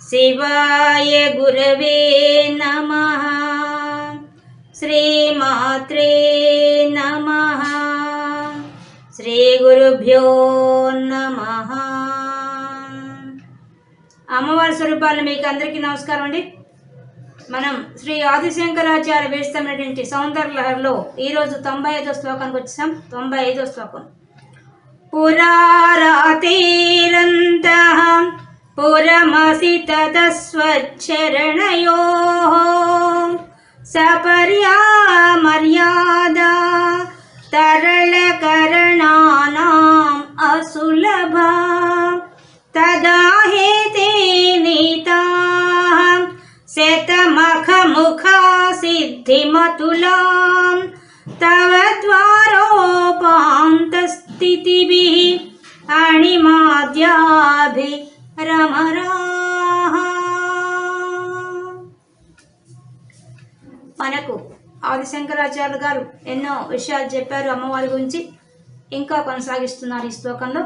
శివాయ గురవే నమ శ్రీమాత్రే నమ శ్రీ గురుభ్యో నమ అమ్మవారి స్వరూపాలు మీకు అందరికీ నమస్కారం అండి. మనం శ్రీ ఆదిశంకరాచార్య వేస్తున్నటువంటి సౌందర్యలహరిలో ఈరోజు తొంభై ఐదో శ్లోకానికి వచ్చాం తొంభై ఐదో శ్లోకం. పురారాతేరంతః पुरमसि ततस्वच्छरणयोः सपर्या मर्यादा तरलकरणानाम् असुलभा तदा हेते नीताः शतमखमुखा सिद्धिमतुलाम् तव द्वारोपान्तस्थितिभिः अणिमाद्याभिः రమరా మనకు ఆదిశంకరాచార్యులు గారు ఎన్నో విషయాలు చెప్పారు అమ్మవారి గురించి. ఇంకా కొనసాగిస్తున్నారు ఈ శ్లోకంలో.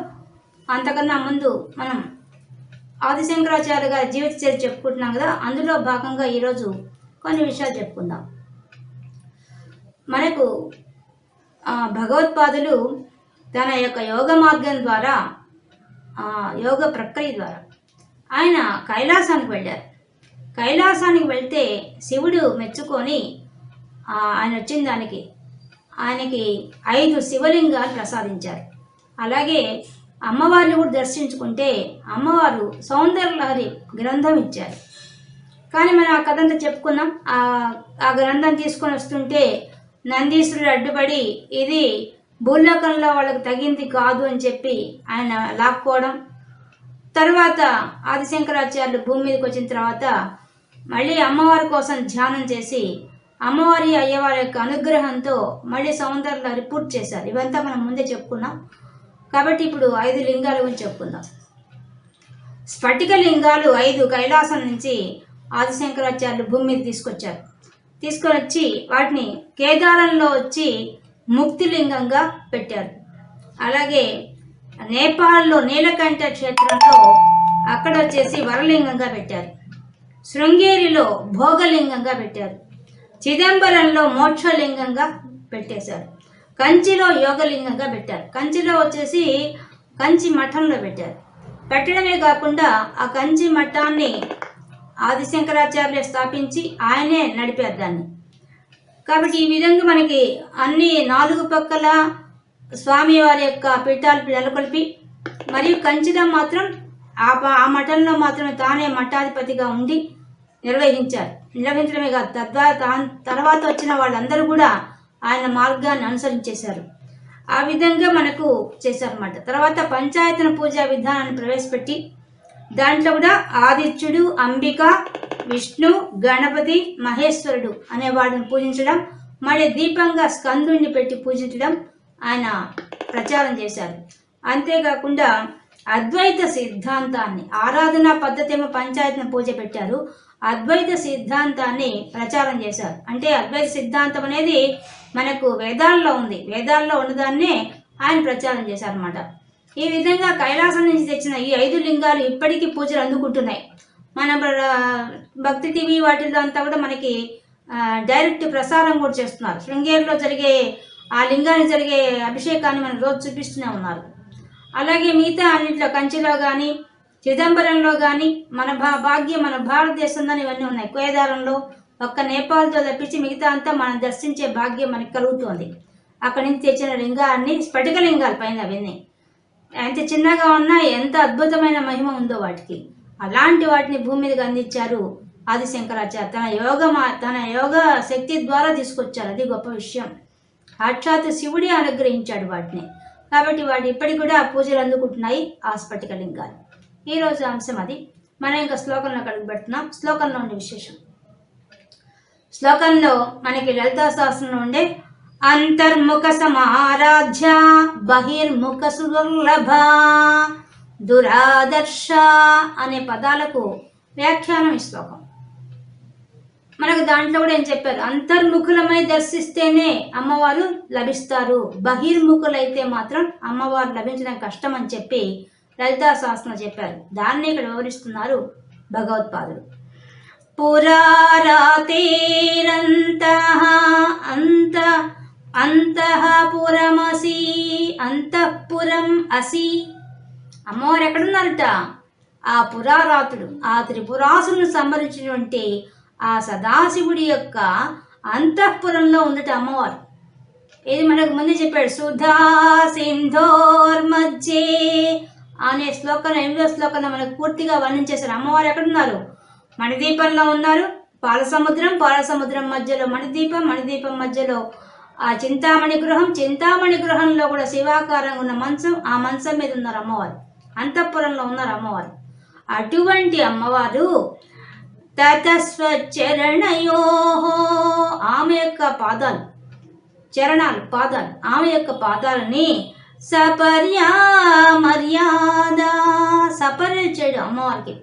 అంతకన్నా ముందు మనం ఆదిశంకరాచార్య గారి జీవిత చరిత్ర చెప్పుకుంటున్నాం కదా. అందులో భాగంగా ఈరోజు కొన్ని విషయాలు చెప్పుకుందాం. మనకు భగవత్పాదులు తన యొక్క యోగ మార్గం ద్వారా యోగ ప్రక్రియ ద్వారా ఆయన కైలాసానికి వెళ్ళారు. కైలాసానికి వెళ్తే శివుడు మెచ్చుకొని ఆయన వచ్చిన దానికి ఆయనకి ఐదు శివలింగాలు ప్రసాదించారు. అలాగే అమ్మవారిని కూడా దర్శించుకుంటే అమ్మవారు సౌందర్యలహరి గ్రంథం ఇచ్చారు. కానీ మనం ఆ కథ అంతా చెప్పుకున్నాం. ఆ ఆ గ్రంథం తీసుకొని వస్తుంటే నందీశ్వరుడు అడ్డుపడి ఇది భూలోకంలో వాళ్ళకి తగింది కాదు అని చెప్పి ఆయన లాక్కోవడం తర్వాత ఆదిశంకరాచార్యులు భూమి మీదకి వచ్చిన తర్వాత మళ్ళీ అమ్మవారి కోసం ధ్యానం చేసి అమ్మవారి అయ్యవారి యొక్క అనుగ్రహంతో మళ్ళీ సౌందర్యాలు రిపోర్ట్ చేశారు. ఇవంతా మనం ముందే చెప్పుకున్నాం. కాబట్టి ఇప్పుడు ఐదు లింగాల గురించి చెప్పుకుందాం. స్ఫటిక లింగాలు ఐదు కైలాసం నుంచి ఆదిశంకరాచార్యులు భూమి మీద తీసుకొచ్చారు. తీసుకొని వచ్చి వాటిని కేదారంలో వచ్చి ముక్తి లింగంగా పెట్టారు. అలాగే నేపాల్లో నీలకంఠ క్షేత్రంలో అక్కడ వచ్చేసి వరలింగంగా పెట్టారు. శృంగేరిలో భోగలింగంగా పెట్టారు. చిదంబరంలో మోక్షలింగంగా పెట్టేశారు. కంచిలో యోగలింగంగా పెట్టారు. కంచిలో వచ్చేసి కంచి మఠంలో పెట్టారు. పెట్టడమే కాకుండా ఆ కంచి మఠాన్ని ఆదిశంకరాచార్యులు స్థాపించి ఆయనే నడిపారు దాన్ని. కాబట్టి ఈ విధంగా మనకి అన్ని నాలుగు పక్కల స్వామివారి యొక్క పీఠాలు నెలకొల్పి మరియు కంచిలో మాత్రం ఆ ప- ఆ మఠంలో మాత్రమే తానే మఠాధిపతిగా ఉండి నిర్వహించారు. నిర్వహించడమే కాదు తద్వారా తా- తర్వాత వచ్చిన వాళ్ళందరూ కూడా ఆయన మార్గాన్ని అనుసరించేశారు. ఆ విధంగా మనకు చేశారన్నమాట. తర్వాత పంచాయతన పూజా విధానాన్ని ప్రవేశపెట్టి దాంట్లో కూడా ఆదిత్యుడు అంబిక విష్ణు గణపతి మహేశ్వరుడు అనే వాడిని పూజించడం మళ్ళీ దీపంగా స్కందుడిని పెట్టి పూజించడం ఆయన ప్రచారం చేశారు. అంతేకాకుండా అద్వైత సిద్ధాంతాన్ని ఆరాధనా పద్ధతి ఏమో పంచాయతీని పూజ పెట్టారు. అద్వైత సిద్ధాంతాన్ని ప్రచారం చేశారు. అంటే అద్వైత సిద్ధాంతం అనేది మనకు వేదాల్లో ఉంది. వేదాల్లో ఉన్నదాన్నే ఆయన ప్రచారం చేశారన్నమాట. ఈ విధంగా కైలాసం నుంచి తెచ్చిన ఈ ఐదు లింగాలు ఇప్పటికీ పూజలు అందుకుంటున్నాయి. మన భక్తి టీవీ వాటిల్లో అంతా కూడా మనకి డైరెక్ట్ ప్రసారం కూడా చేస్తున్నారు. శృంగేరిలో జరిగే ఆ లింగానికి జరిగే అభిషేకాన్ని మనం రోజు చూపిస్తూనే ఉన్నారు. అలాగే మిగతా అన్నింటిలో కంచిలో కానీ చిదంబరంలో కానీ మన భా భాగ్యం మన భారతదేశంలోని ఇవన్నీ ఉన్నాయి. కేదారంలో ఒక్క నేపాల్తో తప్పించి మిగతా అంతా మనం దర్శించే భాగ్యం మనకి కలుగుతుంది. అక్కడి నుంచి తెచ్చిన లింగాన్ని స్ఫటిక లింగాలు పైన అవన్నీ. ఎంత చిన్నగా ఉన్నా ఎంత అద్భుతమైన మహిమ ఉందో వాటికి. అలాంటి వాటిని భూమి మీదకి అందించారు ఆదిశంకరాచార్య. తన యోగ మా- తన యోగ శక్తి ద్వారా తీసుకొచ్చారు. అది గొప్ప విషయం. సాక్షాత్ శివుడే అనుగ్రహించాడు వాటిని. కాబట్టి వాటి ఇప్పటికి కూడా పూజలు అందుకుంటున్నాయి ఆ స్ఫటిక లింగాలు ఈరోజు అంశం అది. మనం ఇంకా శ్లోకంలో కడుగు పెడుతున్నాం శ్లోకంలో ఉండే విశేషం. శ్లోకంలో మనకి లలితా శాస్త్రంలో ఉండే అంతర్ముఖ సమారాధ్య బహిర్ముఖ సుదుర్లభ దురాదర్శ అనే పదాలకు వ్యాఖ్యానం ఈ శ్లోకం. మనకు దాంట్లో కూడా ఏం చెప్పారు? అంతర్ముఖులమై దర్శిస్తేనే అమ్మవారు లభిస్తారు. బహిర్ముఖులైతే మాత్రం అమ్మవారు లభించడం కష్టం అని చెప్పి లలితా శాస్త్రం చెప్పారు. దాన్ని ఇక్కడ వివరిస్తున్నారు భగవత్పాదులు. పురారాతేరంత అంత అంతఃపురమసి అంతఃపురం అసి. అమ్మవారు ఎక్కడున్నారట? ఆ పురారాతుడు ఆ త్రిపురాసును సంహరించినటువంటి ఆ సదాశివుడి యొక్క అంతఃపురంలో ఉందట అమ్మవారు. ఇది మనకు ముందే చెప్పాడు సుధా సింధోర్ అనే శ్లోకం ఎనిమిదో శ్లోకం మనకు పూర్తిగా వర్ణించేశారు అమ్మవారు ఎక్కడున్నారు? మణిదీపంలో ఉన్నారు. పాలసముద్రం పాలసముద్రం మధ్యలో మణిదీపం మణిదీపం మధ్యలో ఆ చింతామణి గృహం. చింతామణి గృహంలో కూడా శివాకారంగా ఉన్న మంచం ఆ మంచం మీద ఉన్నారు అమ్మవారు. అంతఃపురంలో ఉన్నారు అమ్మవారు. అటువంటి అమ్మవారు తతస్వచరణయో ఆమె యొక్క పాదాలు చరణాలు పాదాలు ఆమె యొక్క పాదాలని సపర్యా మర్యాద సపర్యలు చేయడం అమ్మవారికి.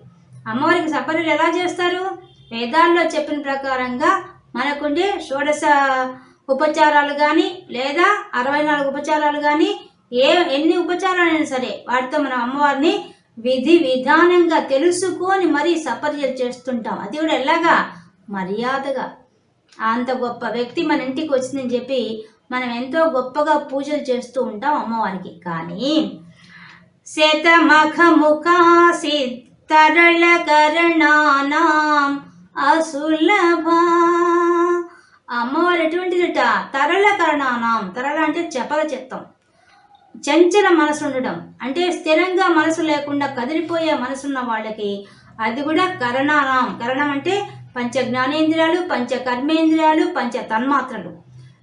అమ్మవారికి సపర్యలు ఎలా చేస్తారు? వేదాల్లో చెప్పిన ప్రకారంగా మనకుండే షోడశ ఉపచారాలు కానీ లేదా అరవై నాలుగు ఉపచారాలు కానీ ఏ ఎన్ని ఉపచారాలైనా సరే వాటితో మనం అమ్మవారిని విధి విధానంగా తెలుసుకొని మరీ సపర్యలు చేస్తుంటాం. అది కూడా ఎలాగా? మర్యాదగా. అంత గొప్ప వ్యక్తి మన ఇంటికి వచ్చిందని చెప్పి మనం ఎంతో గొప్పగా పూజలు చేస్తూ ఉంటాం అమ్మవారికి. కానీ శతమఖముఖాసి తరళ కరణానాం అసులభ. అమ్మవారు ఎటువంటిదిట? తరళ కరణానాం. తరళ అంటే చపల చిత్తం చంచల మనసు ఉండడం. అంటే స్థిరంగా మనసు లేకుండా కదిలిపోయే మనసున్న వాళ్ళకి అది కూడా కరణానాం కరణం అంటే పంచ జ్ఞానేంద్రియాలు పంచ కర్మేంద్రియాలు పంచ తన్మాత్రలు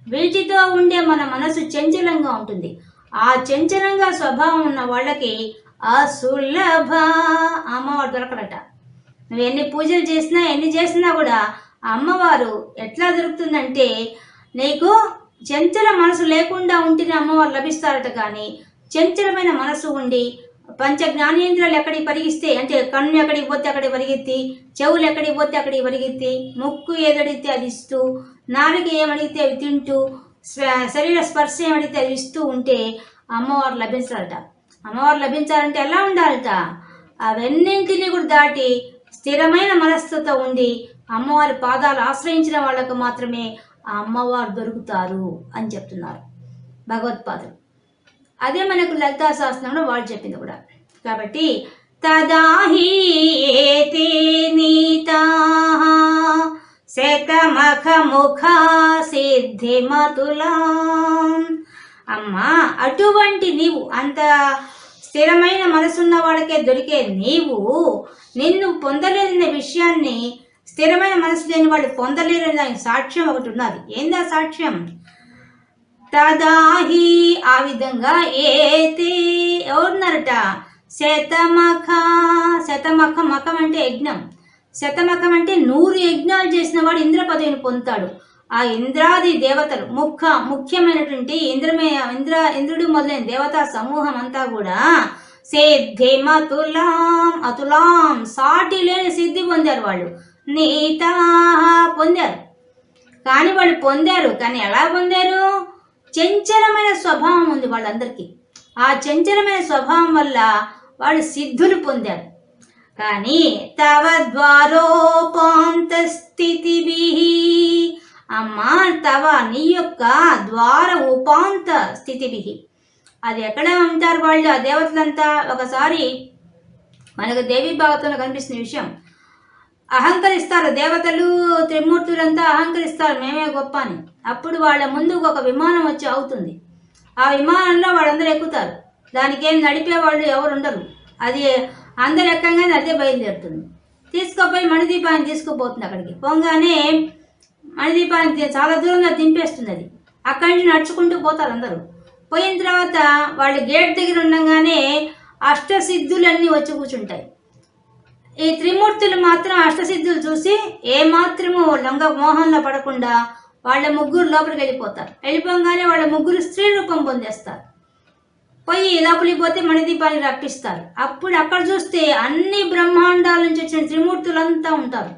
వీటితో ఉండే మన మనసు చంచలంగా ఉంటుంది. ఆ చంచలంగా స్వభావం ఉన్న వాళ్ళకి అసులభ అమ్మవారు దొరకడట. నువ్వు ఎన్ని పూజలు చేసినా ఎన్ని చేసినా కూడా ఆ అమ్మవారు ఎట్లా దొరుకుతుందంటే నీకు చంచల మనసు లేకుండా ఉంటేనే అమ్మవారు లభిస్తారట కానీ చంచలమైన మనసు ఉండి పంచ జ్ఞానేంద్రియాలు ఎక్కడికి పరిగిస్తే అంటే కన్ను ఎక్కడికి పోతే అక్కడికి పరిగెత్తి చెవులు ఎక్కడికి పోతే అక్కడికి పరిగెత్తి ముక్కు ఏదడిగితే అది ఇస్తూ నాలుగు ఏమడిగితే అవి తింటూ శరీర స్పర్శ ఏమడిగితే అది ఇస్తూ ఉంటే అమ్మవారు లభించాలట అమ్మవారు లభించాలంటే ఎలా ఉండాలట? అవన్నింటినీ కూడా దాటి స్థిరమైన మనస్సుతో ఉండి అమ్మవారి పాదాలు ఆశ్రయించిన వాళ్ళకు మాత్రమే ఆ అమ్మవారు దొరుకుతారు అని చెప్తున్నారు భగవత్పాదులు. అదే మనకు లలితా శాస్త్రంలో వాళ్ళు చెప్పింది కూడా. కాబట్టి తదాహి నీతా శతమఖ సిద్ధిమతులా అమ్మా అటువంటి నీవు అంత స్థిరమైన మనసున్న వాళ్ళకే దొరికే నీవు నిన్ను పొందలేని విషయాన్ని స్థిరమైన మనసు లేని వాళ్ళు పొందలేరని దానికి సాక్ష్యం ఒకటి ఉన్నది. ఏందా సాక్ష్యం? తదాహి ఆ విధంగా ఏతే ఎవరున్నారట? శతమఖ శతమఖ మఖం అంటే యజ్ఞం. శతమఖం అంటే నూరు యజ్ఞాలు చేసిన వాడు ఇంద్ర పదవిని పొందుతాడు. ఆ ఇంద్రాది దేవతలు ముఖ్య ముఖ్యమైనటువంటి ఇంద్రమే ఇంద్ర ఇంద్రుడు మొదలైన దేవతా సమూహం అంతా కూడా సిద్ధిమతులాం అతులాం సాటి లేని సిద్ధి పొందారు వాళ్ళు. నీత పొందారు. కానీ వాళ్ళు పొందారు కానీ ఎలా పొందారు? చంచలమైన స్వభావం ఉంది వాళ్ళందరికీ. ఆ చంచలమైన స్వభావం వల్ల వాళ్ళు సిద్ధులు పొందారు. కానీ తవ ద్వారోపాంత స్థితి అమ్మా తవ నీ యొక్క ద్వార ఉపాంత స్థితిభి అది ఎక్కడ ఉంటారు వాళ్ళు? ఆ దేవతలంతా? ఒకసారి మనకు దేవి భాగవతంలో కనిపిస్తున్న విషయం. అహంకరిస్తారు దేవతలు త్రిమూర్తులంతా అహంకరిస్తారు మేమే గొప్ప అని. అప్పుడు వాళ్ళ ముందుకు ఒక విమానం వచ్చి అవుతుంది ఆ విమానంలో వాళ్ళందరూ ఎక్కుతారు. దానికి ఏం నడిపే వాళ్ళు ఎవరు ఉండరు అది అందరు ఎక్కంగానే అదే బయలుదేరుతుంది. తీసుకుపోయి మణిదీపాన్ని తీసుకుపోతుంది అక్కడికి. పోగానే మణిదీపాన్ని చాలా దూరంగా దింపేస్తుంది అది. అక్కడి నుంచి నడుచుకుంటూ పోతారు అందరూ. పోయిన తర్వాత వాళ్ళు గేట్ దగ్గర ఉండగానే అష్టసిద్ధులన్నీ వచ్చి కూర్చుంటాయి. ఈ త్రిమూర్తులు మాత్రం అష్టసిద్ధులు చూసి ఏమాత్రము లొంగ మోహంలో పడకుండా వాళ్ళ ముగ్గురు లోపలికి వెళ్ళిపోతారు. వెళ్ళిపోగానే వాళ్ళ ముగ్గురు స్త్రీ రూపం పొందేస్తారు. పోయి లోపలికి పోతే మణిదీపాన్ని రప్పిస్తారు. అప్పుడు అక్కడ చూస్తే అన్ని బ్రహ్మాండాల నుంచి వచ్చిన త్రిమూర్తులంతా ఉంటారు.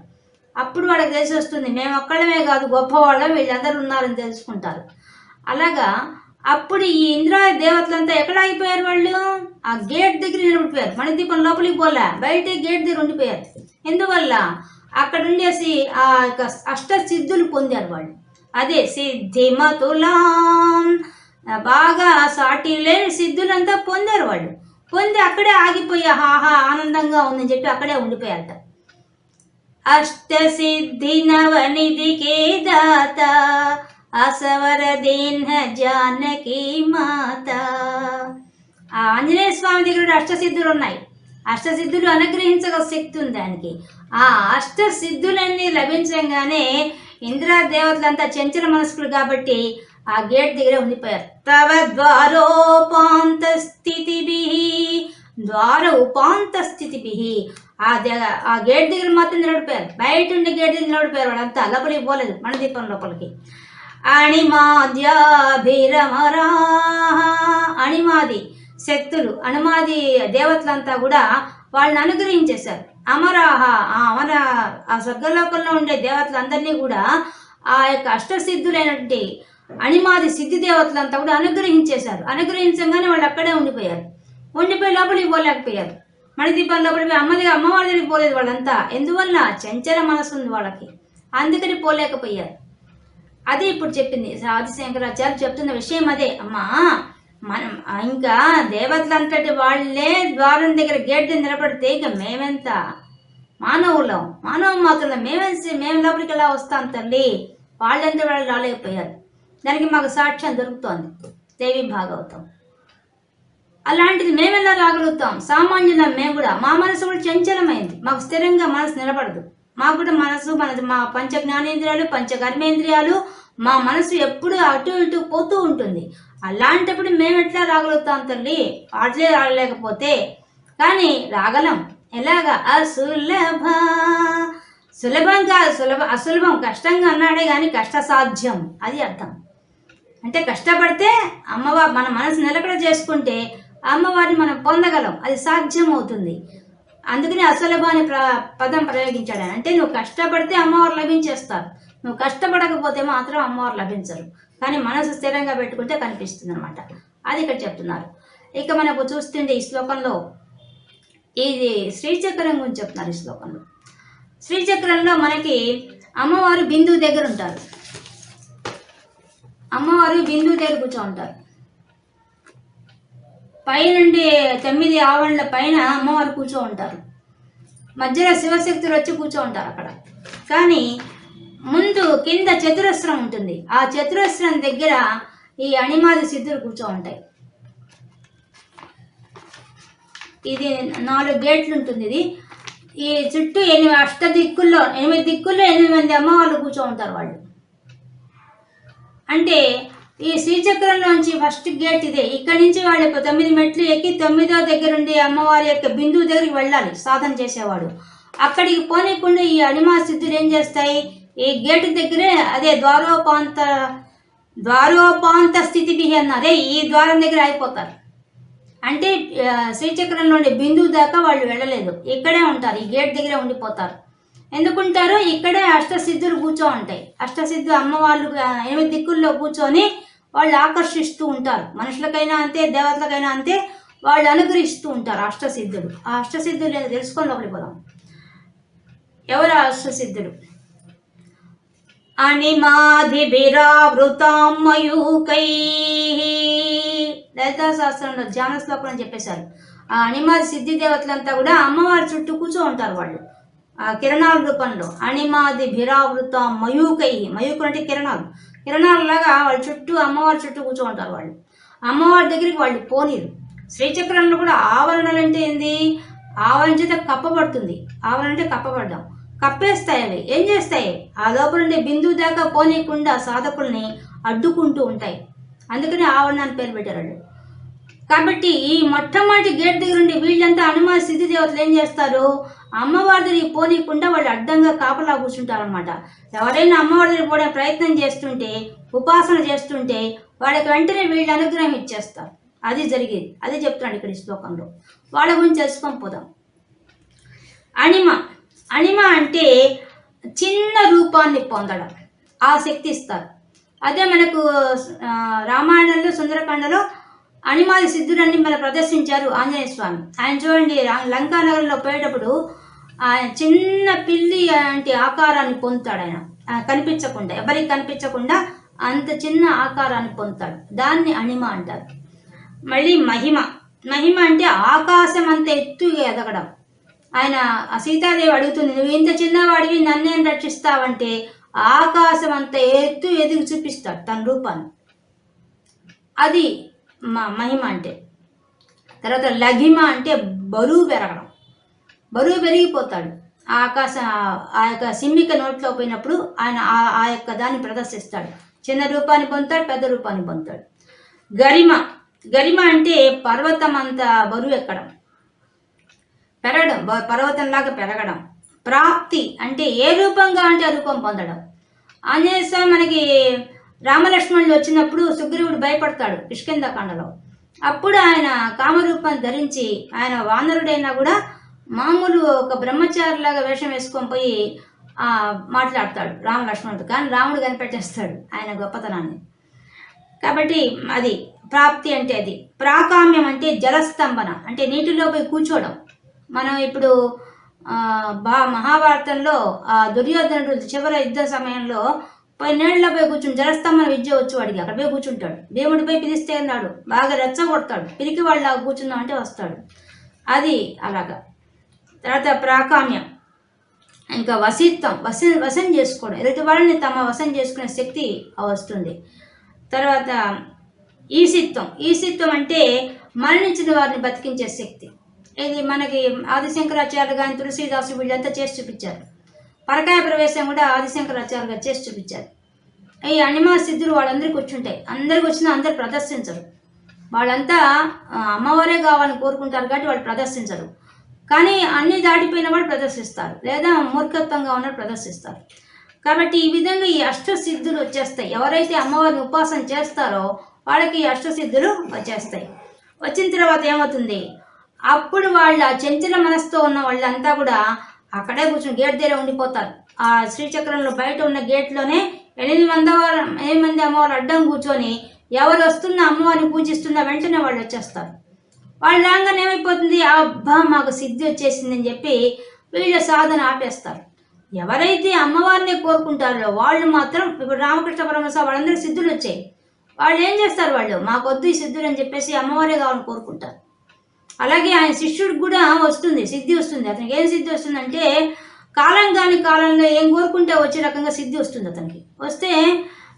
అప్పుడు వాళ్ళకి తెలిసి వస్తుంది మేము ఒక్కళ్ళమే కాదు గొప్పవాళ్ళం వీళ్ళందరూ ఉన్నారని తెలుసుకుంటారు. అలాగా అప్పుడు ఈ ఇంద్రా దేవతలంతా ఎక్కడ ఆగిపోయారు వాళ్ళు? ఆ గేట్ దగ్గర నిలబడిపోయారు. మణిదీపం లోపలికి పోలే. బయట గేట్ దగ్గర ఉండిపోయారు. ఎందువల్ల? అక్కడ ఉండేసి ఆ యొక్క అష్ట సిద్ధులు పొందారు వాళ్ళు. అదే సిద్ధిమతులాం బాగా సాటి లేని సిద్ధులంతా పొందారు వాళ్ళు. పొంది అక్కడే ఆగిపోయి హాహా ఆనందంగా ఉందని చెప్పి అక్కడే ఉండిపోయారట. అష్టసిద్ధి నవనిధికే దాత. అసవర దీన జానకి మాత. ఆ ఆంజనేయ స్వామి దగ్గర అష్టసిద్ధులు ఉన్నాయి అష్టసిద్ధులు అనుగ్రహించగల శక్తి ఉంది దానికి. ఆ అష్టసిద్ధులన్నీ లభించగానే ఇంద్రా దేవతలంతా చంచల మనస్కులు కాబట్టి ఆ గేట్ దగ్గర ఉండిపోయారు. తవ ద్వారోపాంత స్థితిభి ద్వార ఉపాంత స్థితిభి ఆ ఆ గేట్ దగ్గర మాత్రం నిలబడిపోయారు. బయట ఉండే గేట్ దగ్గర నిలబడిపోయారు. వాళ్ళంతా లోపలికి పోలేదు మన దీపం లోపలికి. అణిమాద్యాభిరమరా అణిమాది శక్తులు అణిమాది దేవతలంతా కూడా వాళ్ళని అనుగ్రహించేశారు. అమరాహ ఆ అమర ఆ స్వర్గలోకంలో ఉండే దేవతలందరినీ కూడా ఆ యొక్క అష్టసిద్ధులైనటువంటి అణిమాది సిద్ధి దేవతలంతా కూడా అనుగ్రహించేశారు. అనుగ్రహించగానే వాళ్ళు అక్కడే ఉండిపోయారు. ఉండిపోయి లోపలికి పోలేకపోయారు. మణిదీపం లోపలికి పోయి అమ్మది అమ్మవారి దగ్గరికి పోలేదు వాళ్ళంతా. ఎందువల్ల? చంచల మనసు ఉంది వాళ్ళకి. అందుకని పోలేకపోయారు. అదే ఇప్పుడు చెప్పింది ఆదిశంకరాచార్య చెప్తున్న విషయం అదే. అమ్మా మనం ఇంకా దేవతలంతటి వాళ్ళే ద్వారం దగ్గర గేట్ దగ్గర నిలబడితే ఇక మేమెంత? మానవులం మానవ మాత్రం మేమే మేము లోపలికి ఎలా వస్తాం తల్లి? వాళ్ళంతా వాళ్ళు రాలేకపోయారు. దానికి మాకు సాక్ష్యం దొరుకుతోంది. దేవి భాగవతం. అలాంటిది మేమెలా రాగలుగుతాం? సామాన్యులం మేము కూడా. మా మనసు కూడా చంచలమైంది. మాకు స్థిరంగా మనసు నిలబడదు. మాకు కూడా మనసు మన మా పంచ జ్ఞానేంద్రియాలు పంచ కర్మేంద్రియాలు మా మనసు ఎప్పుడు అటు ఇటు పోతూ ఉంటుంది. అలాంటప్పుడు మేము ఎట్లా రాగలుగుతాం తల్లి? పాటలే రాగలేకపోతే. కానీ రాగలం. ఎలాగా? అసులభ. సులభం కాదు సులభ అసులభం. కష్టంగా అన్నాడే కానీ కష్ట సాధ్యం అది అర్థం. అంటే కష్టపడితే అమ్మవారు మన మనసు నిలకడ చేసుకుంటే అమ్మవారిని మనం పొందగలం. అది సాధ్యం అవుతుంది అందుకని అసలభ అనే ప్ర పదం ప్రయోగించాడు అంటే నువ్వు కష్టపడితే అమ్మవారు లభించేస్తారు. నువ్వు కష్టపడకపోతే మాత్రం అమ్మవారు లభించరు. కానీ మనసు స్థిరంగా పెట్టుకుంటే కనిపిస్తుంది అనమాట అది ఇక్కడ చెప్తున్నారు. ఇక మనకు చూస్తుంటే ఈ శ్లోకంలో ఇది శ్రీచక్రం గురించి చెప్తున్నారు ఈ శ్లోకంలో. శ్రీచక్రంలో మనకి అమ్మవారు బిందువు దగ్గర ఉంటారు. అమ్మవారు బిందువు దగ్గర కూర్చో ఉంటారు. పైనుండి తొమ్మిది ఆవరణల పైన అమ్మవారు కూర్చో ఉంటారు మధ్యలో శివశక్తులు వచ్చి కూర్చో ఉంటారు అక్కడ. కానీ ముందు కింద చతురస్రం ఉంటుంది. ఆ చతురస్రం దగ్గర ఈ అణిమాది సిద్ధులు కూర్చో ఉంటాయి ఇది నాలుగు గేట్లు ఉంటుంది ఇది. ఈ చుట్టూ ఎనిమిది అష్ట దిక్కుల్లో ఎనిమిది దిక్కుల్లో ఎనిమిది మంది అమ్మవాళ్ళు కూర్చో ఉంటారు వాళ్ళు. అంటే ఈ శ్రీచక్రంలోంచి ఫస్ట్ గేట్ ఇదే. ఇక్కడి నుంచి వాళ్ళకు తొమ్మిది మెట్లు ఎక్కి తొమ్మిదో దగ్గరుండి అమ్మవారి యొక్క బిందువు దగ్గరికి వెళ్ళాలి. సాధన చేసేవాడు. అక్కడికి పోనీకుండా ఈ అనిమా సిద్ధులు ఏం చేస్తాయి? ఈ గేట్ దగ్గరే అదే ద్వారోపాంత ద్వారోపాంత స్థితి అన్నారే. ఈ ద్వారం దగ్గర అయిపోతారు. అంటే శ్రీచక్రంలోని శ్రీచక్రంలో ఉండే బిందువు దాకా వాళ్ళు వెళ్ళలేదు. ఇక్కడే ఉంటారు. ఈ గేట్ దగ్గరే ఉండిపోతారు. ఎందుకుంటారు? ఇక్కడే అష్టసిద్ధులు కూర్చో ఉంటాయి. అష్టసిద్ధు అమ్మవాళ్ళు ఎనిమిది దిక్కుల్లో కూర్చొని వాళ్ళు ఆకర్షిస్తూ ఉంటారు. మనుషులకైనా అంతే దేవతలకైనా అంతే వాళ్ళు అనుగ్రహిస్తూ ఉంటారు అష్టసిద్ధులు. ఆ అష్టసిద్ధులు ఏదో తెలుసుకొని లోపలికి పోదాం. ఎవరు అష్టసిద్ధుడు అష్టసిద్ధులు? అనిమాధిభిరావృతాం మయూకై లలితా శాస్త్రంలో ధ్యాన శ్లోకం అని చెప్పేశారు. ఆ అనిమాది సిద్ధి దేవతలంతా కూడా అమ్మవారి చుట్టూ కూర్చో ఉంటారు వాళ్ళు. ఆ కిరణాల రూపంలో. అణిమాది భిరావృత మయూకై మయూకులు అంటే కిరణాలు. కిరణాలలాగా వాళ్ళ చుట్టూ అమ్మవారి చుట్టూ కూర్చోంటారు వాళ్ళు. అమ్మవారి దగ్గరికి వాళ్ళు పోనీరు. శ్రీచక్రంలో కూడా ఆవరణలు అంటే ఏంది? ఆవరణ చేత కప్పబడుతుంది. ఆవరణ అంటే కప్పబడ్డాం. కప్పేస్తాయి అవి ఏం చేస్తాయి? ఆ లోపల ఉండే బిందువు దాకా పోనీయకుండా సాధకుల్ని అడ్డుకుంటూ ఉంటాయి. అందుకని ఆవరణాన్ని పేరు పెట్టారు వాళ్ళు. కాబట్టి ఈ మొట్టమొదటి గేట్ దగ్గర ఉండి వీళ్ళంతా హనుమాన్ సిద్ధి దేవతలు ఏం చేస్తారు? అమ్మవారి దగ్గరికి పోనీయకుండా వాళ్ళు అడ్డంగా కాపలా కూర్చుంటారనమాట ఎవరైనా అమ్మవారి దగ్గరికి పోవడానికి ప్రయత్నం చేస్తుంటే ఉపాసన చేస్తుంటే వాళ్ళకి వెంటనే వీళ్ళు అనుగ్రహం ఇచ్చేస్తారు. అది జరిగేది. అది చెప్తున్నాడు ఇక్కడ ఈ శ్లోకంలో. వాళ్ళ గురించి తెలుసుకొని పోదాం. అణిమ అణిమ అంటే చిన్న రూపాన్ని పొందడం. ఆ శక్తి ఇస్తారు. అదే మనకు రామాయణంలో సుందరకాండలో అనిమాది సిద్ధుడన్ని మన ప్రదర్శించారు ఆంజనేయ స్వామి. ఆయన చూడండి లంకా లంకానగరంలో పోయేటప్పుడు ఆయన చిన్న పిల్లి అంటే ఆకారాన్ని పొందుతాడు ఆయన. కనిపించకుండా ఎవరికి కనిపించకుండా అంత చిన్న ఆకారాన్ని పొందుతాడు. దాన్ని అణిమ అంటారు. మళ్ళీ మహిమ. మహిమ అంటే ఆకాశం అంత ఎత్తుగా ఎదగడం. ఆయన సీతాదేవి అడుగుతుంది నువ్వు ఇంత చిన్నవాడివి నన్నేం రక్షిస్తావంటే ఆకాశం అంత ఎత్తు ఎదిగి చూపిస్తాడు తన రూపాన్ని. అది మహిమ అంటే. తర్వాత లఘిమ అంటే బరువు పెరగడం. బరువు పెరిగిపోతాడు. ఆ ఆకాశ ఆ యొక్క సిమ్మిక నోట్లో పోయినప్పుడు ఆయన ఆ ఆ యొక్క దాన్ని ప్రదర్శిస్తాడు. చిన్న రూపాన్ని పొందుతాడు పెద్ద రూపాన్ని పొందుతాడు. గరిమ గరిమ అంటే పర్వతం అంత బరువు ఎక్కడం. పెరగడం పర్వతంలాగా పెరగడం. ప్రాప్తి అంటే ఏ రూపంగా అంటే ఆ రూపం పొందడం. ఆంజనేయ స్వామి మనకి రామలక్ష్మణులు వచ్చినప్పుడు సుగ్రీవుడు భయపడతాడు కిష్కిందకాండలో అప్పుడు ఆయన కామరూపాన్ని ధరించి ఆయన వానరుడైనా కూడా మామూలు ఒక బ్రహ్మచారిలాగా వేషం వేసుకొని పోయి మాట్లాడతాడు రామ లక్ష్మణుడు. కానీ రాముడు కనిపెట్టేస్తాడు ఆయన గొప్పతనాన్ని. కాబట్టి అది ప్రాప్తి అంటే అది. ప్రాకామ్యం అంటే జలస్తంభన అంటే నీటిలో పోయి కూర్చోవడం. మనం ఇప్పుడు బా మహాభారతంలో ఆ దుర్యోధనుడు చివరి యుద్ధ సమయంలో పోయి నీళ్ళలో పోయి కూర్చుని జలస్తంభన విద్య వచ్చేవాడికి. అక్కడ పోయి కూర్చుంటాడు. దేవుడిపై పోయి పిలిస్తే అన్నాడు బాగా రెచ్చగొడతాడు. పిరికి వాళ్ళ కూర్చుందాం అంటే వస్తాడు. అది అలాగా. తర్వాత ప్రాకామ్యం. ఇంకా వసిత్వం వస వశం చేసుకోవడం. ఎదుటి వాళ్ళని తమ వశం చేసుకునే శక్తి వస్తుంది. తర్వాత ఈసిత్వం ఈసిత్వం అంటే మరణించిన వారిని బతికించే శక్తి. ఇది మనకి ఆదిశంకరాచార్య కానీ తులసీదాసు వీళ్ళంతా చేసి చూపించారు. పరకాయ ప్రవేశం కూడా ఆదిశంకరాచార్య గారు చేసి చూపించారు. ఈ అనిమా సిద్ధులు వాళ్ళందరికీ కూర్చుంటాయి. అందరికి వచ్చినా అందరు ప్రదర్శించరు. వాళ్ళంతా అమ్మవారే కావాలని కోరుకుంటారు కాబట్టి వాళ్ళు ప్రదర్శించరు. కానీ అన్ని దాటిపోయిన వాళ్ళు ప్రదర్శిస్తారు. లేదా మూర్ఖత్వంగా ఉన్న ప్రదర్శిస్తారు. కాబట్టి ఈ విధంగా ఈ అష్టసిద్ధులు వచ్చేస్తాయి. ఎవరైతే అమ్మవారిని ఉపాసన చేస్తారో వాళ్ళకి అష్టసిద్ధులు వచ్చేస్తాయి. వచ్చిన తర్వాత ఏమవుతుంది? అప్పుడు వాళ్ళ చంచల మనసుతో ఉన్న వాళ్ళంతా కూడా అక్కడే కూర్చొని గేట్ దగ్గర ఉండిపోతారు. ఆ శ్రీచక్రంలో బయట ఉన్న గేట్లోనే ఎనిమిది మంది వారు ఎనిమిది మంది అమ్మవారు అడ్డం కూర్చొని ఎవరు వస్తున్న అమ్మవారిని పూజిస్తున్న వెంటనే వాళ్ళు వచ్చేస్తారు. వాళ్ళు రాగానే ఏమైపోతుంది? అబ్బా మాకు సిద్ధి వచ్చేసిందని చెప్పి వీళ్ళ సాధన ఆపేస్తారు. ఎవరైతే అమ్మవారిని కోరుకుంటారో వాళ్ళు మాత్రం ఇప్పుడు రామకృష్ణ పరమహంస వాళ్ళందరూ సిద్ధులు వచ్చాయి. వాళ్ళు ఏం చేస్తారు వాళ్ళు? మాకు వద్దు ఈ సిద్ధులు అని చెప్పేసి అమ్మవారే కావాలని కోరుకుంటారు. అలాగే ఆయన శిష్యుడికి కూడా వస్తుంది సిద్ధి వస్తుంది. అతనికి ఏం సిద్ధి వస్తుందంటే కాలం కాని కాలంలో ఏం కోరుకుంటే వచ్చే రకంగా సిద్ధి వస్తుంది అతనికి. వస్తే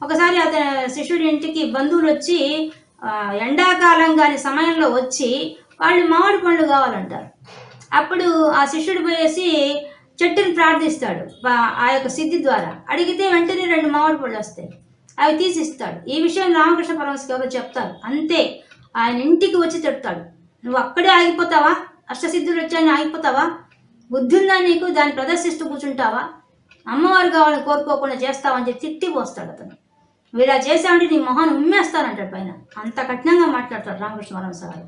ఒకసారి అతని శిష్యుడి ఇంటికి బంధువులు వచ్చి ఎండాకాలం కాని సమయంలో వచ్చి వాళ్ళు మామిడి పండ్లు కావాలంటారు. అప్పుడు ఆ శిష్యుడు పోయేసి చెట్టుని ప్రార్థిస్తాడు ఆ- యొక్క సిద్ధి ద్వారా. అడిగితే వెంటనే రెండు మామిడి పళ్ళు వస్తాయి అవి తీసిస్తాడు. ఈ విషయం రామకృష్ణ పరమస్కి ఎవరో చెప్తారు. అంతే ఆయన ఇంటికి వచ్చి చెప్తాడు నువ్వు అక్కడే ఆగిపోతావా? అష్టసిద్ధులు వచ్చాయని ఆగిపోతావా? బుద్ధి ఉందా నీకు? దాన్ని ప్రదర్శిస్తూ కూర్చుంటావా? అమ్మవారు కావాలని కోరుకోకుండా చేస్తావని చెప్పి తిట్టి పోస్తాడు అతను. నువ్వు ఇలా చేసావంటే నీ మొహాన్ని ఉమ్మేస్తానంటాడు పైన. అంత కఠినంగా మాట్లాడతాడు రామకృష్ణ పరమహంస గారు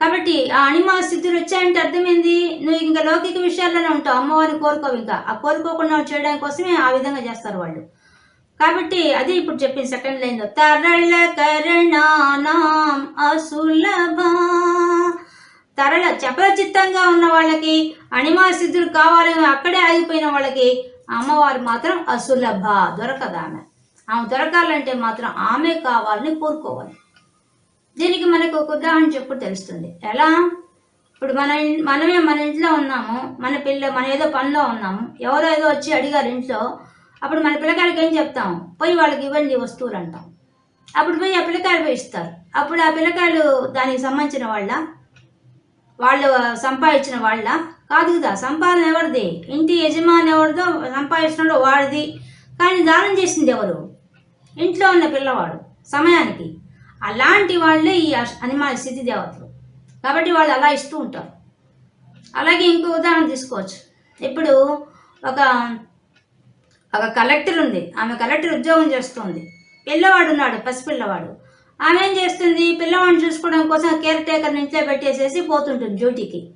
కాబట్టి ఆ అనిమా స్థితులు వచ్చాయంటే అర్థమైంది నువ్వు ఇంకా లౌకిక విషయాల్లోనే ఉంటావు. అమ్మవారిని కోరుకోవు ఇంకా. ఆ కోరుకోకుండా చేయడం కోసమే ఆ విధంగా చేస్తారు వాళ్ళు. కాబట్టి అది ఇప్పుడు చెప్పింది సెకండ్ లైన్ తరళ కరణానాం అసులభ తరళ చపలచిత్తంగా ఉన్న వాళ్ళకి అనిమా సిద్ధులు కావాలని అక్కడే ఆగిపోయిన వాళ్ళకి అమ్మవారు మాత్రం అసులభ దొరకదామె ఆమె దొరకాలంటే మాత్రం ఆమె కావాలని కోరుకోవాలి. దీనికి మనకు ఒక ఉదాహరణ చెప్పు తెలుస్తుంది. ఎలా? ఇప్పుడు మన మనమే మన ఇంట్లో ఉన్నాము మన పిల్ల మన ఏదో పనిలో ఉన్నాము ఎవరో ఏదో వచ్చి అడిగారు ఇంట్లో అప్పుడు మన పిల్లకాయలకి ఏం చెప్తాం? పోయి వాళ్ళకి ఇవ్వండి వస్తువులు అంటాం. అప్పుడు పోయి ఆ పిల్లకాయలు పోయి ఇస్తారు. అప్పుడు ఆ పిల్లకాయలు దానికి సంబంధించిన వాళ్ళ వాళ్ళు సంపాదించిన వాళ్ళ కాదు కదా సంపాదన ఎవరిది? ఇంటి యజమాని ఎవరిదో సంపాదించినోడు వాడిది. కానీ దానం చేసింది ఎవరు? ఇంట్లో ఉన్న పిల్లవాడు సమయానికి. అలాంటి వాళ్ళే ఈ అనిమాల స్థితి దేవతలు. కాబట్టి వాళ్ళు అలా ఇస్తూ ఉంటారు. అలాగే ఇంకో ఉదాహరణ తీసుకోవచ్చు. ఇప్పుడు ఒక ఒక కలెక్టర్ ఉంది. ఆమె కలెక్టర్ ఉద్యోగం చేస్తుంది. పిల్లవాడు ఉన్నాడు పసిపిల్లవాడు. ఆమె ఏం చేస్తుంది? పిల్లవాడిని చూసుకోవడం కోసం కేర్ టేకర్ని ఇంట్లో పెట్టేసేసి పోతుంటుంది డ్యూటీకి.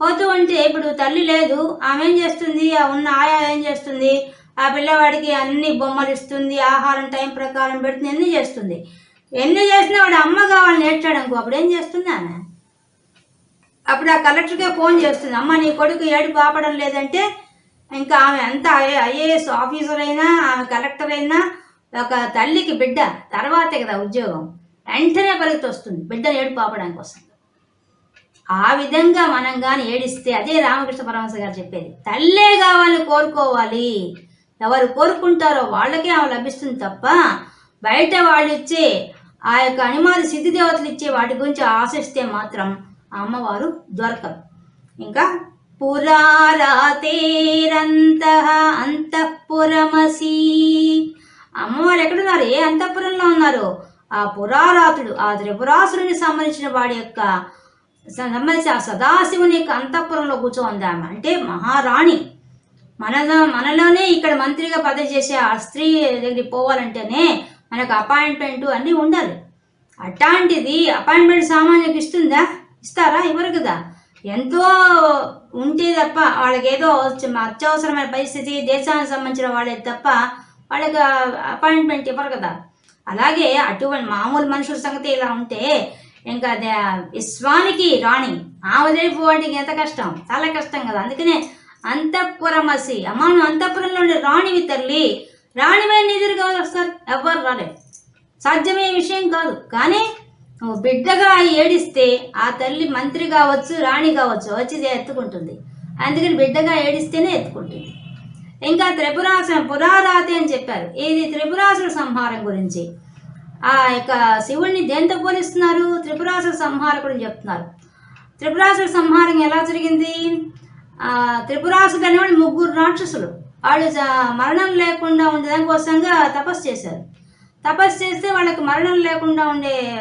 పోతూ ఉంటే ఇప్పుడు తల్లి లేదు. ఆమె ఏం చేస్తుంది? ఆ ఉన్న ఆయా ఏం చేస్తుంది? ఆ పిల్లవాడికి అన్ని బొమ్మలు ఇస్తుంది ఆహారం టైం ప్రకారం పెడుతుంది ఎన్ని చేస్తుంది. ఎన్ని చేసినా వాడు అమ్మ కావాలని నేర్చాడు అనుకో అప్పుడు ఏం చేస్తుంది ఆమె? అప్పుడు ఆ కలెక్టర్కే ఫోన్ చేస్తుంది అమ్మ నీ కొడుకు ఏడు పాపడం లేదంటే ఇంకా ఆమె అంత ఐఏఎస్ ఆఫీసర్ అయినా ఆమె కలెక్టర్ అయినా ఒక తల్లికి బిడ్డ తర్వాతే కదా ఉద్యోగం. వెంటనే పరిగెత్తి వస్తుంది బిడ్డను ఏడు పాపడానికి వస్తుంది. ఆ విధంగా మనం కానీ ఏడిస్తే అదే రామకృష్ణ పరమహంస గారు చెప్పేది తల్లే కావాలని కోరుకోవాలి ఎవరు కోరుకుంటారో వాళ్ళకే ఆమె లభిస్తుంది తప్ప బయట వాళ్ళు ఇచ్చే ఆ యొక్క అనిమాది సిద్ధి దేవతలు ఇచ్చే వాటి గురించి ఆశిస్తే మాత్రం ఆ అమ్మవారు దొరకదు ఇంకా పురారాతేరంత అంతఃపురమసి. అమ్మవారు ఎక్కడున్నారు? ఏ అంతఃపురంలో ఉన్నారు? ఆ పురారాతుడు ఆ త్రిపురాసురుని సంబంధించిన వాడి యొక్క సంబంధించి ఆ సదాశివుని యొక్క అంతఃపురంలో కూర్చోంది ఆమె. అంటే మహారాణి. మనలో మనలోనే ఇక్కడ మంత్రిగా పదవి చేసే ఆ స్త్రీ దగ్గరికి పోవాలంటేనే మనకు అపాయింట్మెంట్ అన్నీ ఉండాలి. అట్లాంటిది అపాయింట్మెంట్ సామాన్యకు ఇస్తుందా? ఇస్తారా? ఇవ్వరు కదా. ఎంతో ఉంటే తప్ప వాళ్ళకి ఏదో అత్యవసరమైన పరిస్థితి దేశానికి సంబంధించిన వాళ్ళే తప్ప వాళ్ళకి అపాయింట్మెంట్ ఇవ్వరు కదా. అలాగే అటువంటి మామూలు మనుషుల సంగతి ఇలా ఉంటే ఇంకా విశ్వానికి రాణి. ఆమె వైపు వాటికి ఎంత కష్టం? చాలా కష్టం కదా. అందుకనే అంతఃపురమసి. అమ్మ నువ్వు అంతఃపురంలో ఉండే రాణివి తల్లి రాణివై ఎదురుగా వస్తారు. ఎవరు రాలేదు. సాధ్యమయ్యే విషయం కాదు. కానీ నువ్వు బిడ్డగా ఏడిస్తే ఆ తల్లి మంత్రి కావచ్చు రాణి కావచ్చు వచ్చి ఎత్తుకుంటుంది. అందుకని బిడ్డగా ఏడిస్తేనే ఎత్తుకుంటుంది. ఇంకా త్రిపురాసురం పురారాతి అని చెప్పారు. ఇది త్రిపురాసుర సంహారం గురించి. ఆ యొక్క శివుణ్ణి దేంతో పోలిస్తున్నారు? త్రిపురాసుర సంహారకుడు చెప్తున్నారు. త్రిపురాసుర సంహారం ఎలా జరిగింది? త్రిపురాసుడు అనేవాడు ముగ్గురు రాక్షసులు. వాళ్ళు మరణం లేకుండా ఉండడం కోసంగా తపస్సు చేశారు. తపస్సు చేస్తే వాళ్ళకి మరణం లేకుండా ఉండే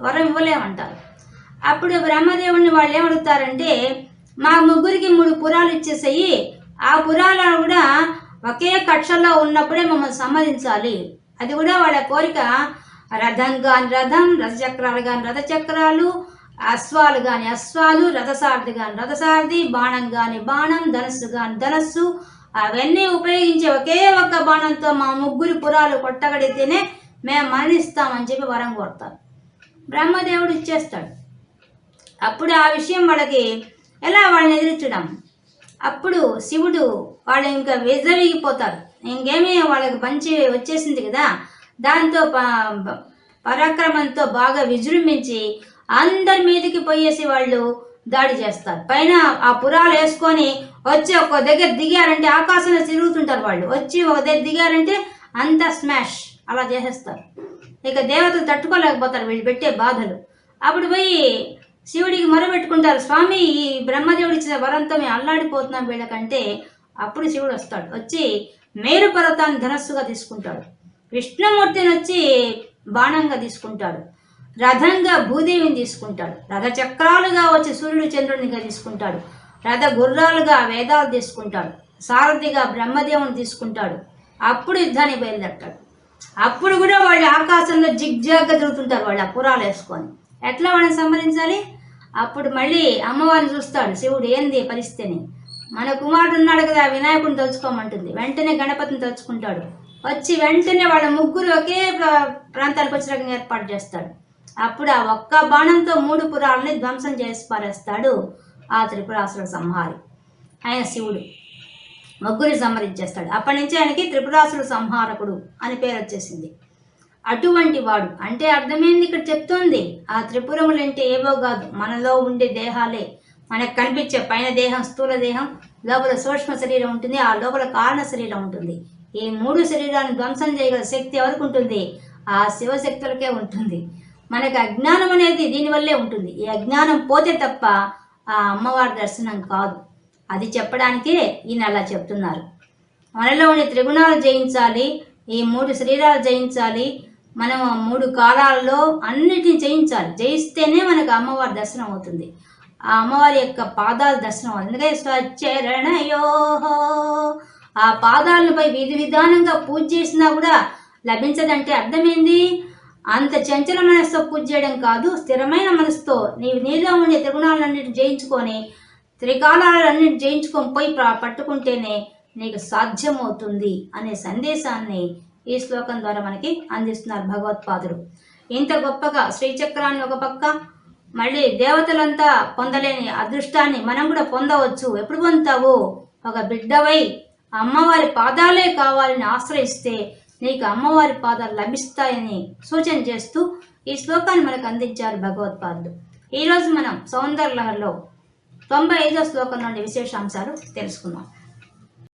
వరం ఇవ్వలేమంటారు. అప్పుడు బ్రహ్మదేవుడిని వాళ్ళు ఏమడుగుతారంటే మా ముగ్గురికి మూడు పురాలు ఇచ్చేసేయి. ఆ పురాలను కూడా ఒకే కక్షలో ఉన్నప్పుడే మమ్మల్ని సమ్మతించాలి. అది కూడా వాళ్ళ కోరిక. రథం కాని రథం రథచక్రాలు కాని రథచక్రాలు అశ్వాలు కానీ అశ్వాలు రథసారథి కానీ రథసారథి బాణం కానీ బాణం ధనస్సు కానీ ధనస్సు అవన్నీ ఉపయోగించి ఒకే ఒక్క బాణంతో మా ముగ్గురు పురాలు కొట్టగడితేనే మేము మరణిస్తామని చెప్పి వరం కోరుతారు. బ్రహ్మదేవుడు ఇచ్చేస్తాడు. అప్పుడు ఆ విషయం వాళ్ళకి ఎలా వాళ్ళని ఎదిరించడం? అప్పుడు శివుడు వాళ్ళు ఇంకా విజవిగిపోతారు ఇంకేమీ వాళ్ళకి మంచి వచ్చేసింది కదా. దాంతో ప- పరాక్రమంతో బాగా విజృంభించి అందరి మీదకి పోయేసి వాళ్ళు దాడి చేస్తారు. పైన ఆ పురాలు వేసుకొని వచ్చి ఒక దగ్గర దిగారంటే ఆకాశంలో తిరుగుతుంటారు వాళ్ళు. వచ్చి ఒక దగ్గర దిగారంటే అంతా స్మాష్. అలా చేసేస్తారు. ఇక దేవతలు తట్టుకోలేకపోతారు వీళ్ళు పెట్టే బాధలు. అప్పుడు పోయి శివుడికి మొరబెట్టుకుంటారు స్వామి ఈ బ్రహ్మదేవుడు ఇచ్చిన వరంతో మేము అల్లాడిపోతున్నాం వీళ్ళకంటే. అప్పుడు శివుడు వస్తాడు. వచ్చి మేరు పర్వతాన్ని ధనస్సుగా తీసుకుంటాడు. విష్ణుమూర్తిని వచ్చి బాణంగా తీసుకుంటాడు. రథంగా భూదేవిని తీసుకుంటాడు. రథ చక్రాలుగా వచ్చి సూర్యుడు చంద్రునిగా తీసుకుంటాడు రథ గుర్రాలుగా వేదాలు తీసుకుంటాడు. సారథిగా బ్రహ్మదేవుని తీసుకుంటాడు. అప్పుడు యుద్ధానికి బయలుదేరతాడు. అప్పుడు కూడా వాళ్ళు ఆకాశంలో జిగ్జాగ్గా తిరుగుతుంటారు వాళ్ళు ఆ పురాలు వేసుకొని. ఎట్లా వాళ్ళని సంహరించాలి? అప్పుడు మళ్ళీ అమ్మవారిని చూస్తాడు. శివుడు ఏంది పరిస్థితిని? మన కుమారుడు ఉన్నాడు కదా వినాయకుడిని తలుచుకోమంటుంది. వెంటనే గణపతిని తలుచుకుంటాడు. వచ్చి వెంటనే వాళ్ళ ముగ్గురు ఒకే ప్రాంతానికి వచ్చే రకంగా ఏర్పాటు చేస్తాడు. అప్పుడు ఆ ఒక్క బాణంతో మూడు పురాలని ధ్వంసం చేసి పారేస్తాడు ఆ త్రిపురాసుర సంహారి. ఆయన శివుడు. ముగ్గురిని సంహరించేస్తాడు. అప్పటి నుంచి ఆయనకి త్రిపురాసుర సంహారకుడు అని పేరు వచ్చేసింది. అటువంటి వాడు. అంటే అర్థమైంది ఇక్కడ చెప్తోంది. ఆ త్రిపురములు అంటే ఏవో కాదు. మనలో ఉండే దేహాలే. మనకు కనిపించే పైన దేహం స్థూల దేహం లోపల సూక్ష్మ శరీరం ఉంటుంది. ఆ లోపల కారణ శరీరం ఉంటుంది. ఈ మూడు శరీరాన్ని ధ్వంసం చేయగల శక్తి ఎవరికి ఉంటుంది? ఆ శివశక్తులకే ఉంటుంది. మనకు అజ్ఞానం అనేది దీనివల్లే ఉంటుంది. ఈ అజ్ఞానం పోతే తప్ప ఆ అమ్మవారి దర్శనం కాదు. అది చెప్పడానికే ఈయన అలా చెప్తున్నారు. మనలో ఉండే త్రిగుణాలు జయించాలి ఈ మూడు శరీరాలు జయించాలి మనం మూడు కాలాల్లో అన్నిటిని జయించాలి. జయిస్తేనే మనకు అమ్మవారి దర్శనం అవుతుంది. ఆ అమ్మవారి యొక్క పాదాల దర్శనం అందుకే స్వచ్చరణయోహో ఆ పాదాలపై విధి విధానంగా పూజ చేసినా కూడా లభించదంటే అర్థమైంది? అంత చంచల మనసుతో పూజ చేయడం కాదు స్థిరమైన మనసుతో నీవు నీలో ఉండే త్రిగుణాలన్నిటిని జయించుకొని త్రికాలాలన్నిటి జయించుకొని పోయి పట్టుకుంటేనే నీకు సాధ్యమవుతుంది అనే సందేశాన్ని ఈ శ్లోకం ద్వారా మనకి అందిస్తున్నారు భగవత్పాదులు ఇంత గొప్పగా శ్రీచక్రాన్ని ఒక పక్క మళ్ళీ దేవతలంతా పొందలేని అదృష్టాన్ని మనం కూడా పొందవచ్చు. ఎప్పుడు పొందుతావు? ఒక బిడ్డవై అమ్మవారి పాదాలే కావాలని ఆశ్రయిస్తే నీకు అమ్మవారి పాదాలు లభిస్తాయని సూచన చేస్తూ ఈ శ్లోకాన్ని మనకు అందించారు భగవత్పాదులు ఈరోజు మనం సౌందర్యలహర్లో తొంభై ఐదో శ్లోకం నుండి విశేషాంశాలు తెలుసుకుందాం.